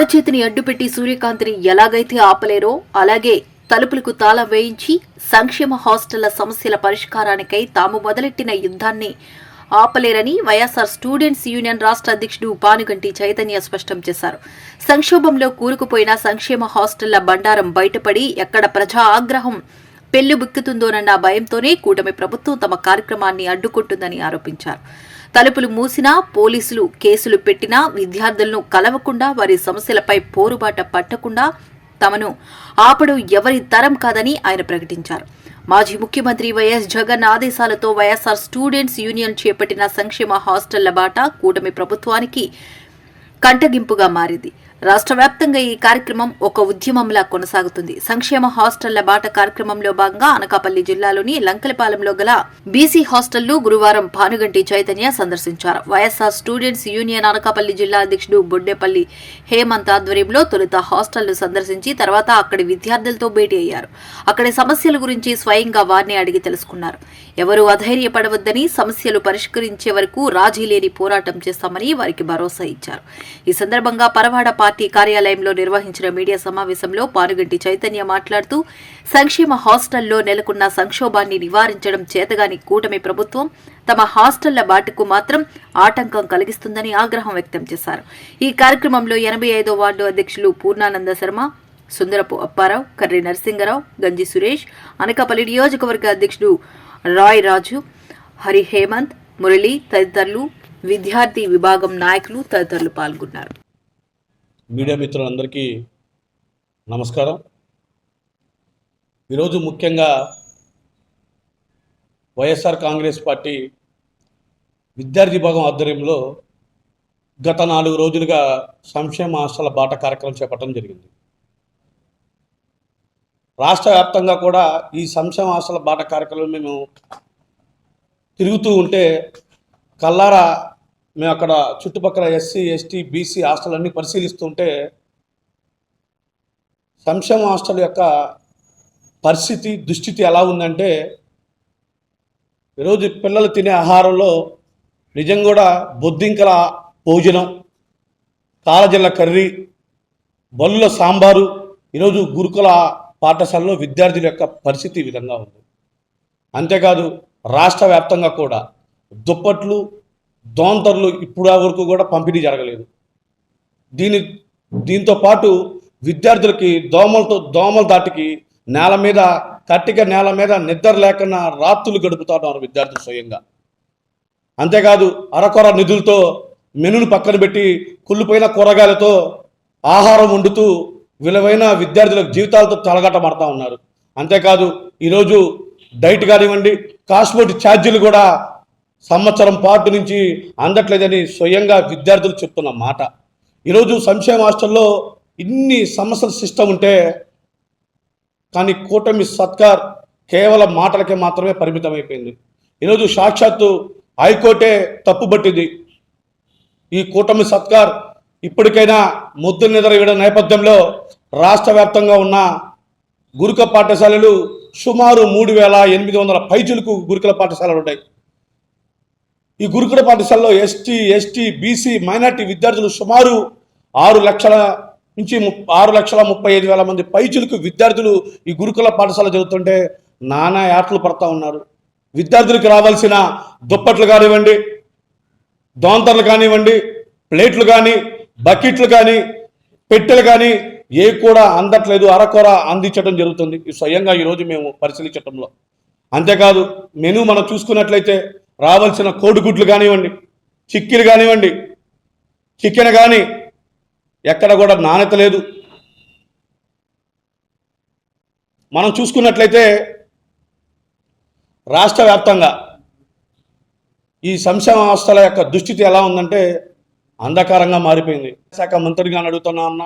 అరచేతిని అడ్డుపెట్టి సూర్యకాంతిని ఎలాగైతే ఆపలేరో అలాగే తలుపులకు తాళం వేయించి సంక్షేమ హాస్టళ్ళ సమస్యల పరిష్కారానికై తాము మొదలెట్టిన యుద్ధాన్ని ఆపలేరని వైఎస్ఆర్ స్టూడెంట్స్ యూనియన్ రాష్ట్ర అధ్యక్షుడు పానుగంటి చైతన్య స్పష్టం చేశారు. సంక్షోభంలో కూరుకుపోయిన సంక్షేమ హాస్టళ్ళ బండారం బయటపడి ఎక్కడ ప్రజా ఆగ్రహం పెళ్ళిబుక్కుతుందోనన్న భయంతోనే కూటమి ప్రభుత్వం తమ కార్యక్రమాన్ని అడ్డుకుంటుందని ఆరోపించారు. తలుపులు మూసినా పోలీసులు కేసులు పెట్టినా విద్యార్థులను కలవకుండా వారి సమస్యలపై పోరుబాట పట్టకుండా తమను ఆపడం ఎవరి తరం కాదని ఆయన ప్రకటించారు. మాజీ ముఖ్యమంత్రి వైఎస్ జగన్ ఆదేశాలతో వైఎస్ఆర్ స్టూడెంట్స్ యూనియన్ చేపట్టిన సంక్షేమ హాస్టళ్ళ బాట కూటమి ప్రభుత్వానికి కంటగింపుగా మారింది. రాష్ట్ర వ్యాప్తంగా ఈ కార్యక్రమం ఒక ఉద్యమంలా కొనసాగుతుంది. సంక్షేమ హాస్టళ్ళ బాట కార్యక్రమంలో భాగంగా అనకాపల్లి జిల్లాలోని లంకలపాలెంలో గల బీసీ హాస్టల్ను గురువారం భానుగంటి చైతన్య సందర్శించారు. వైఎస్ఆర్ స్టూడెంట్స్ యూనియన్ అనకాపల్లి జిల్లా అధ్యక్షుడు బొడ్డేపల్లి హేమంత్ ఆధ్వర్యంలో తొలుత హాస్టల్ను సందర్శించి తర్వాత అక్కడి విద్యార్థులతో భేటీ అయ్యారు. అక్కడి సమస్యల గురించి స్వయంగా వారిని అడిగి తెలుసుకున్నారు. ఎవరూ అధైర్యపడవద్దని సమస్యలు పరిష్కరించే వరకు రాజీ లేని పోరాటం చేస్తామని వారికి భరోసా ఇచ్చారు. ఈ సందర్భంగా పరవాడ పార్టీ కార్యాలయంలో నిర్వహించిన మీడియా సమావేశంలో పానుగంటి చైతన్య మాట్లాడుతూ సంక్షేమ హాస్టల్లో నెలకొన్న సంక్షోభాన్ని నివారించడం చేతగాని కూటమి ప్రభుత్వం తమ హాస్టళ్ళ బాటుకు మాత్రం ఆటంకం కలిగిస్తుందని ఆగ్రహం వ్యక్తం చేశారు. ఈ కార్యక్రమంలో ఎనభై ఐదో వార్డు అధ్యక్షులు పూర్ణానంద శర్మ సుందరపు అప్పారావు కర్రి నరసింగరావు గంజి సురేష్ అనకాపల్లి నియోజకవర్గ అధ్యక్షుడు రాయ్ రాజు హరి హేమంత్ మురళి తదితరులు విద్యార్థి విభాగం నాయకులు తదితరులు పాల్గొన్నారు. మీడియా మిత్రులందరికీ నమస్కారం. ఈరోజు ముఖ్యంగా వైఎస్ఆర్ కాంగ్రెస్ పార్టీ విద్యార్థి విభాగం ఆధ్వర్యంలో గత నాలుగు రోజులుగా సంక్షేమ హాస్టల బాట కార్యక్రమం చేపట్టడం జరిగింది. రాష్ట్ర వ్యాప్తంగా కూడా ఈ సంక్షేమ హాస్టల బాట కార్యక్రమం మేము తిరుగుతూ ఉంటే కల్లారా మేము అక్కడ చుట్టుపక్కల ఎస్సీ ఎస్టీ బీసీ హాస్టల్ అన్నీ పరిశీలిస్తుంటే సంక్షేమ హాస్టల్ యొక్క పరిస్థితి దుస్థితి ఎలా ఉందంటే ఈరోజు పిల్లలు తినే ఆహారంలో నిజం కూడా బొద్దింకల భోజనం కాలజల్ల కర్రీ బల్లుల సాంబారు ఈరోజు గురుకుల పాఠశాలలో విద్యార్థుల యొక్క పరిస్థితి ఈ విధంగా ఉంది. అంతేకాదు రాష్ట్ర వ్యాప్తంగా కూడా దుప్పట్లు దోంతర్లు ఇప్పుడు వరకు కూడా పంపిణీ జరగలేదు. దీని దీంతో పాటు విద్యార్థులకి దోమలతో దోమల దాటికి నేల మీద కట్టిక నేల మీద నిద్ర లేకుండా రాత్రులు గడుపుతాడు విద్యార్థులు స్వయంగా. అంతేకాదు అరకొర నిధులతో మెనును పక్కన పెట్టి కుళ్ళిపోయిన కూరగాయలతో ఆహారం వండుతూ విలువైన విద్యార్థుల జీవితాలతో తలగట్టమడతా ఉన్నారు. అంతేకాదు ఈరోజు డైట్ కానివ్వండి కాస్మోటిక్ ఛార్జీలు కూడా సంవత్సరం పాటు నుంచి అందట్లేదని స్వయంగా విద్యార్థులు చెప్తున్న మాట. ఈరోజు సంక్షేమ హాస్టల్లో ఇన్ని సమస్యల సిస్టమ్ ఉంటే కానీ కూటమి సత్కార్ కేవలం మాటలకే మాత్రమే పరిమితమైపోయింది. ఈరోజు సాక్షాత్తు హైకోర్టే తప్పుబట్టింది. ఈ కూటమి సత్కార్ ఇప్పటికైనా ముద్దు నిద్ర నేపథ్యంలో రాష్ట్ర వ్యాప్తంగా ఉన్న గురుక పాఠశాలలు సుమారు మూడు వేల ఎనిమిది వందల పైచులకు గురుకుల పాఠశాలలు ఉంటాయి ఈ గురుకుల పాఠశాలలో ఎస్టీ ఎస్టీ బీసీ మైనార్టీ విద్యార్థులు సుమారు ఆరు లక్షల నుంచి ఆరు లక్షల ముప్పై ఐదు వేల మంది పైచులకు విద్యార్థులు ఈ గురుకుల పాఠశాల చదువుతుంటే నానా యాట్లు పడతా ఉన్నారు. విద్యార్థులకు రావాల్సిన దుప్పట్లు కానివ్వండి దోంతర్లు కానివ్వండి ప్లేట్లు కానీ బకెట్లు కానీ పెట్టెలు కానీ ఏ కూడా అందట్లేదు అరకొర అందించడం జరుగుతుంది. ఈ స్వయంగా ఈరోజు మేము పరిశీలించటంలో. అంతేకాదు మెను మనం చూసుకున్నట్లయితే రావాల్సిన కోడిగుడ్లు కానివ్వండి చిక్కీలు కానివ్వండి చికెన్ కానీ ఎక్కడ కూడా నాణ్యత లేదు. మనం చూసుకున్నట్లయితే రాష్ట్ర వ్యాప్తంగా ఈ సంక్షేమ వ్యవస్థల యొక్క దుస్థితి ఎలా ఉందంటే అంధకారంగా మారిపోయింది. శాఖ మంత్రిగా అడుగుతున్నా అన్న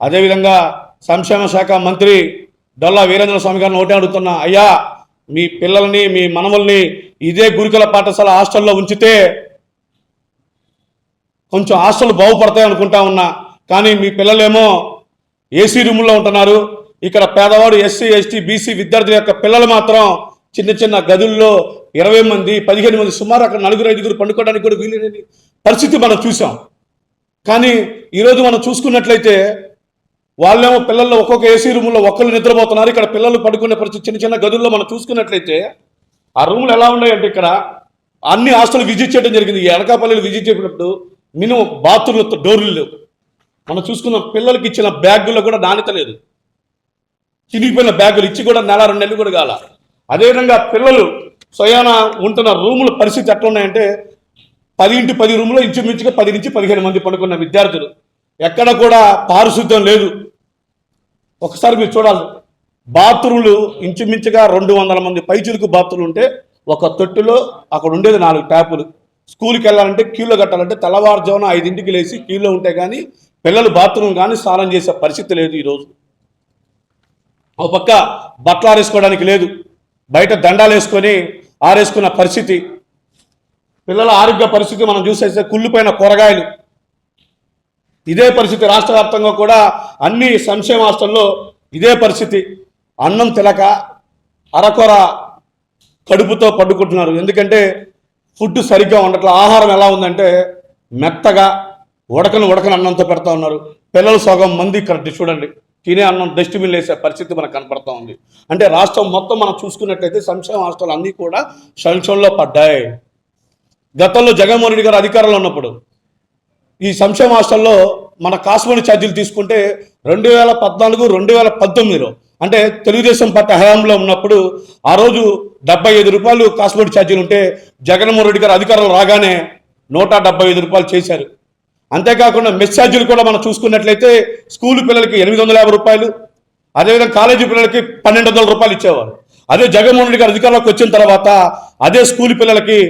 అదేవిధంగా సంక్షేమ శాఖ మంత్రి డొల్లా వీరేంద్ర స్వామి గారిని ఒకటే అడుగుతున్నా అయ్యా మీ పిల్లల్ని మీ మనవల్ని ఇదే గురుకుల పాఠశాల హాస్టల్లో ఉంచితే కొంచెం హాస్టల్ బాగుపడతాయి అనుకుంటా ఉన్నా. కానీ మీ పిల్లలేమో ఏసీ రూముల్లో ఉంటున్నారు. ఇక్కడ పేదవాడు ఎస్సీ ఎస్టీ బీసీ విద్యార్థుల యొక్క పిల్లలు మాత్రం చిన్న చిన్న గదుల్లో ఇరవై మంది పదిహేను మంది సుమారు అక్కడ నలుగురు ఐదుగురు పండుకోవడానికి కూడా వీలు లేని పరిస్థితి మనం చూసాం. కానీ ఈరోజు మనం చూసుకున్నట్లయితే వాళ్ళేమో పిల్లలు ఒక్కొక్క ఏసీ రూమ్లో ఒక్కళ్ళు నిద్రపోతున్నారు. ఇక్కడ పిల్లలు పడుకునే పరిస్థితి చిన్న చిన్న గదుల్లో మనం చూసుకున్నట్లయితే ఆ రూములు ఎలా ఉన్నాయంటే ఇక్కడ అన్ని హాస్టల్ విజిట్ చేయడం జరిగింది. ఈ విజిట్ చేసినప్పుడు మినిమం బాత్రూమ్లతో డోర్లు లేవు. మనం చూసుకున్న పిల్లలకి ఇచ్చిన బ్యాగుల్లో కూడా నాణ్యత లేదు. చినిగిపోయిన బ్యాగులు ఇచ్చి కూడా నెల రెండు నెలలు కూడా కాల. అదేవిధంగా పిల్లలు స్వయాన ఉంటున్న రూముల పరిస్థితి ఎట్లా ఉన్నాయంటే పది ఇంటి పది రూములో ఇంచుమించుగా పది నుంచి పదిహేను మంది పడుకున్న విద్యార్థులు. ఎక్కడ కూడా పారిశుద్ధ్యం లేదు. ఒకసారి మీరు చూడాలి. బాత్రూములు ఇంచుమించుగా రెండు వందల మంది పైచులకు బాత్రూలు ఉంటే ఒక తొట్టులో అక్కడ ఉండేది నాలుగు ట్యాపులు. స్కూల్కి వెళ్ళాలంటే క్యూలో కట్టాలంటే తెల్లవారుజామున ఐదింటికి లేచి క్యూలో ఉంటే కానీ పిల్లలు బాత్రూమ్ కానీ స్నానం చేసే పరిస్థితి లేదు ఈరోజు ఒక పక్క బట్టలు ఆరేసుకోవడానికి లేదు. బయట దండాలు వేసుకొని ఆరేసుకున్న పరిస్థితి. పిల్లల ఆరోగ్య పరిస్థితి మనం చూసేస్తే కుళ్ళిపోయిన కూరగాయలు. ఇదే పరిస్థితి రాష్ట్ర వ్యాప్తంగా కూడా అన్ని సంక్షేమ హాస్టల్లో ఇదే పరిస్థితి. అన్నం తినక అరకొర కడుపుతో పడుకుంటున్నారు. ఎందుకంటే ఫుడ్ సరిగ్గా ఉండట్లేదు ఆహారం ఎలా ఉందంటే మెత్తగా ఉడకను ఉడకని అన్నంతో పెడతా ఉన్నారు. పిల్లలు సగం మంది ఇక్కడ చూడండి. తినే అన్నం డస్ట్బిన్ వేసే పరిస్థితి మనకు కనపడతా ఉంది. అంటే రాష్ట్రం మొత్తం మనం చూసుకున్నట్లయితే సంక్షేమ హాస్టల్ అన్నీ కూడా సంక్షంలో పడ్డాయి. గతంలో జగన్మోహన్ రెడ్డి గారు అధికారంలో ఉన్నప్పుడు ఈ సంక్షేమ హాస్టల్లో మన కాస్మోని ఛార్జీలు తీసుకుంటే రెండు వేల పద్నాలుగు రెండు వేల పంతొమ్మిదిలో అంటే తెలుగుదేశం పార్టీ హయాంలో ఉన్నప్పుడు ఆ రోజు డెబ్బై ఐదు రూపాయలు కాస్మోటి ఛార్జీలు ఉంటే జగన్మోహన్ రెడ్డి గారు అధికారంలో రాగానే నూట డెబ్బై ఐదు రూపాయలు చేశారు. అంతేకాకుండా మెస్ ఛార్జీలు కూడా మనం చూసుకున్నట్లయితే స్కూల్ పిల్లలకి ఎనిమిది వందల యాభై రూపాయలు అదేవిధంగా కాలేజీ పిల్లలకి పన్నెండు వందల రూపాయలు ఇచ్చేవారు. అదే జగన్మోహన్ రెడ్డి గారు అధికారంలోకి వచ్చిన తర్వాత అదే స్కూల్ పిల్లలకి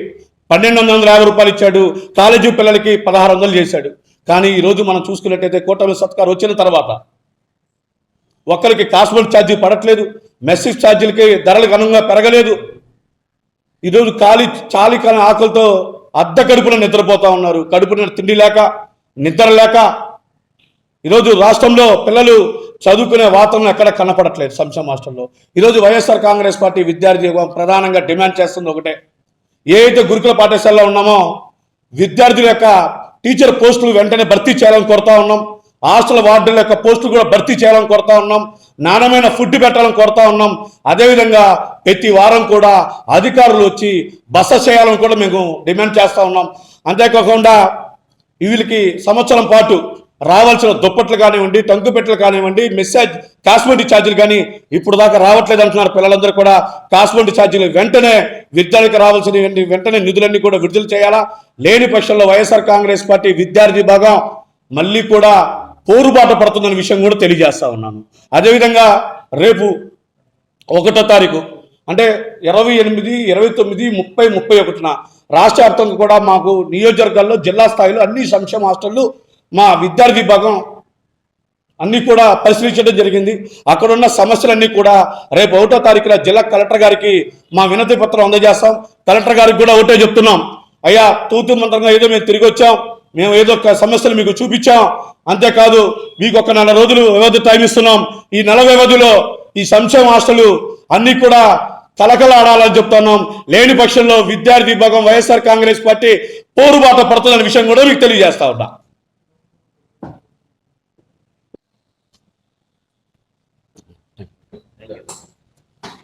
పన్నెండు వందల యాభై రూపాయలు ఇచ్చాడు. కాలేజీ పిల్లలకి పదహారు వందలు చేశాడు. కానీ ఈరోజు మనం చూసుకున్నట్టయితే కూటమి సత్కార్ వచ్చిన తర్వాత ఒక్కరికి కాస్మోల్ ఛార్జీ పడట్లేదు. మెస్సేజ్ ఛార్జీలకి ధరలు ఘనంగా పెరగలేదు. ఈరోజు ఖాళీ చాలి కాని ఆకలితో అద్దె కడుపున నిద్రపోతూ ఉన్నారు. కడుపున తిండి లేక నిద్ర లేక. ఈరోజు రాష్ట్రంలో పిల్లలు చదువుకునే వాతావరణం ఎక్కడ కనపడట్లేదు సంక్షేమ హాస్టల్లో ఈరోజు వైఎస్ఆర్ కాంగ్రెస్ పార్టీ విద్యార్థి ప్రధానంగా డిమాండ్ చేస్తుంది ఒకటే. ఏ అయితే గురుకుల పాఠశాలలో ఉన్నామో విద్యార్థుల యొక్క టీచర్ పోస్టులు వెంటనే భర్తీ చేయాలని కోరుతా ఉన్నాం. హాస్టల్ వార్డుల యొక్క పోస్టులు కూడా భర్తీ చేయాలని కోరుతా ఉన్నాం. నాణ్యమైన ఫుడ్ పెట్టాలని కోరుతా ఉన్నాం. అదేవిధంగా ప్రతి వారం కూడా అధికారులు వచ్చి బస చేయాలని కూడా మేము డిమాండ్ చేస్తూ ఉన్నాం. అంతేకాకుండా వీళ్ళకి సంవత్సరం పాటు రావాల్సిన దుప్పట్లు కానివ్వండి టంకుపెట్టలు కానివ్వండి మెసేజ్ కాస్మెటిక్ ఛార్జీలు కానీ ఇప్పుడు దాకా రావట్లేదు అంటున్నారు పిల్లలందరూ కూడా. కాస్మెటిక్ ఛార్జీలు వెంటనే విద్యార్థికి రావాల్సిన వెంటనే నిధులన్నీ కూడా విడుదల చేయాలా? లేని పక్షంలో వైఎస్ఆర్ కాంగ్రెస్ పార్టీ విద్యార్థి భాగం మళ్ళీ కూడా పోరుబాట పడుతుందనే విషయం కూడా తెలియజేస్తా ఉన్నాను. అదేవిధంగా రేపు ఒకటో తారీఖు అంటే ఇరవై ఎనిమిది ఇరవై తొమ్మిది ముప్పై ముప్పై ఒకటిన రాష్ట్ర వ్యాప్తంగా కూడా మాకు నియోజకవర్గాల్లో జిల్లా స్థాయిలో అన్ని సంక్షేమ హాస్టళ్ళు మా విద్యార్థి విభాగం అన్నీ కూడా పరిశీలించడం జరిగింది. అక్కడ ఉన్న సమస్యలన్నీ కూడా రేపు ఒకటో తారీఖున జిల్లా కలెక్టర్ గారికి మా వినతి పత్రం అందజేస్తాం. కలెక్టర్ గారికి కూడా ఒకటే చెప్తున్నాం. అయ్యా తూతు మంత్రంగా ఏదో మేము తిరిగి వచ్చాం. మేము ఏదో ఒక సమస్యలు మీకు చూపించాం. అంతేకాదు మీకు ఒక నెల రోజులు వ్యవధి టైం ఇస్తున్నాం. ఈ నెల వ్యవధిలో ఈ సంక్షేమ హాస్టల్ అన్నీ కూడా కలకలాడాలని చెప్తున్నాం. లేని పక్షంలో విద్యార్థి విభాగం వైఎస్ఆర్ కాంగ్రెస్ పార్టీ పోరుబాట పడుతుందనే విషయం కూడా మీకు తెలియజేస్తా ఉన్నా.